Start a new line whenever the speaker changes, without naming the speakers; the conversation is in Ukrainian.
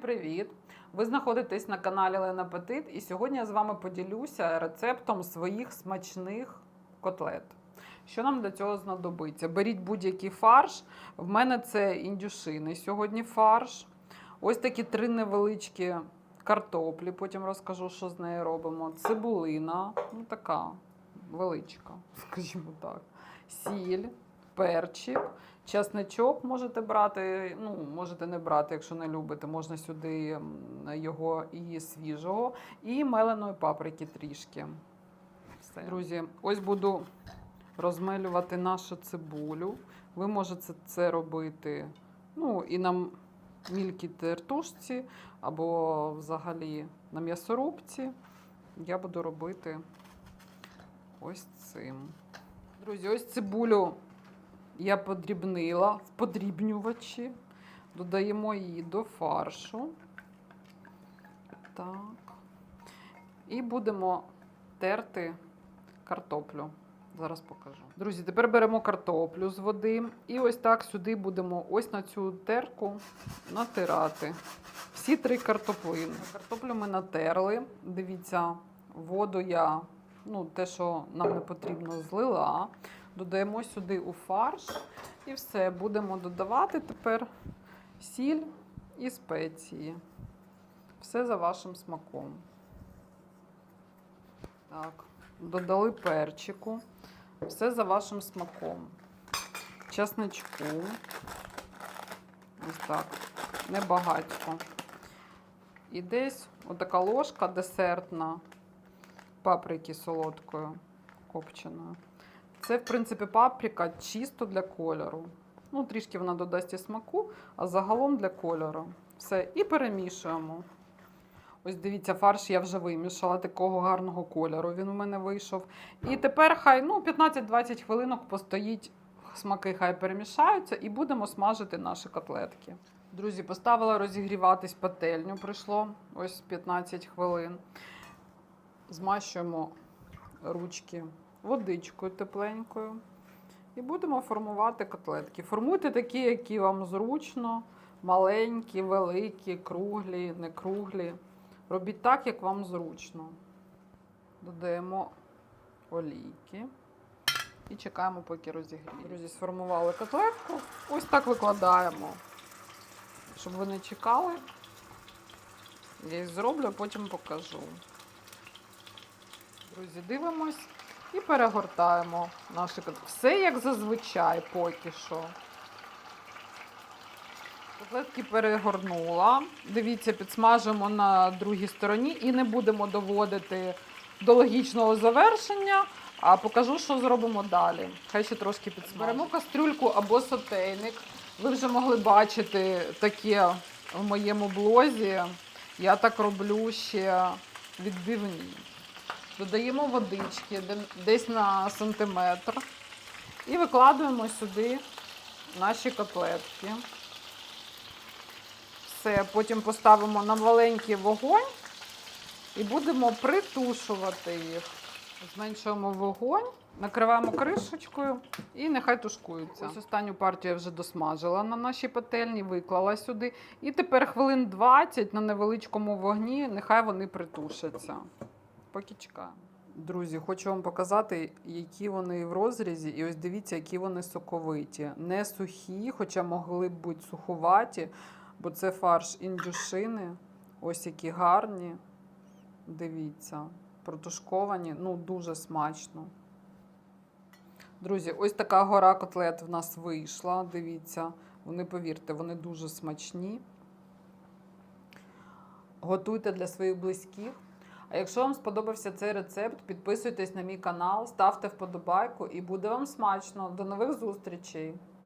привіт! Ви знаходитесь на каналі Лена Петит, і сьогодні я з вами поділюся рецептом своїх смачних котлет. Що нам для цього знадобиться? Беріть будь-який фарш. В мене це індюшини сьогодні фарш. Ось такі три невеличкі картоплі. Потім розкажу, що з нею робимо. Цибулина, ну така величка, скажімо так. Сіль, перчик. Часничок можете брати, ну можете не брати, якщо не любите. Можна сюди його і свіжого, і меленої паприки трішки. Все. Друзі, ось буду розмелювати нашу цибулю. Ви можете це робити ну, і на мілкій тертушці, або взагалі на м'ясорубці. Я буду робити ось цим. Друзі, ось цибулю я подрібнила в подрібнювачі. Додаємо її до фаршу. Так. І будемо терти картоплю. Зараз покажу. Друзі, тепер беремо картоплю з води. І ось так сюди будемо ось на цю терку натирати. Всі три картоплини. Картоплю ми натерли. Дивіться, воду я, ну, те, що нам не потрібно, злила. Додаємо сюди у фарш і все. Будемо додавати тепер сіль і спеції. Все за вашим смаком. Так, додали перчику. Все за вашим смаком. Часничку. Ось так. Небагатько. І десь отака ложка десертна паприки солодкою копченою. Це, в принципі, паприка чисто для кольору. Ну, трішки вона додасть і смаку, а загалом для кольору. Все. І перемішуємо. Ось дивіться, фарш я вже вимішала такого гарного кольору. Він у мене вийшов. І тепер хай ну, 15-20 хвилинок постоїть, смаки хай перемішаються, і будемо смажити наші котлетки. Друзі, поставила розігріватись пательню. Пройшло ось 15 хвилин. Змащуємо ручки водичкою тепленькою. І будемо формувати котлетки. Формуйте такі, які вам зручно, маленькі, великі, круглі, не круглі. Робіть так, як вам зручно. Додаємо олійки і чекаємо, поки розігріє. Друзі, сформували котлетку. Ось так викладаємо. Щоб ви не чекали. Я їх зроблю, а потім покажу. Друзі, дивимось і перегортаємо наші котлетки. Все як зазвичай поки що. Котлетки перегорнула. Дивіться, підсмажимо на другій стороні і не будемо доводити до логічного завершення, а покажу, що зробимо далі. Хай ще трошки підсмажимо. Беремо кастрюльку або сотейник. Ви вже могли бачити таке в моєму блозі. Я так роблю ще відбивні. Додаємо водички десь на сантиметр і викладуємо сюди наші котлетки. Все, потім поставимо на маленький вогонь і будемо притушувати їх. Зменшуємо вогонь, накриваємо кришечкою і нехай тушкуються. Ось останню партію я вже досмажила на нашій пательні, виклала сюди. І тепер хвилин 20 на невеличкому вогні, нехай вони притушаться. Поки. Друзі, хочу вам показати, які вони в розрізі. І ось дивіться, які вони соковиті. Не сухі, хоча могли б бути суховаті, бо це фарш індюшини. Ось які гарні. Дивіться, протушковані, ну дуже смачно. Друзі, ось така гора котлет в нас вийшла. Дивіться, вони, повірте, вони дуже смачні. Готуйте для своїх близьких. А якщо вам сподобався цей рецепт, підписуйтесь на мій канал, ставте вподобайку і буде вам смачно. До нових зустрічей!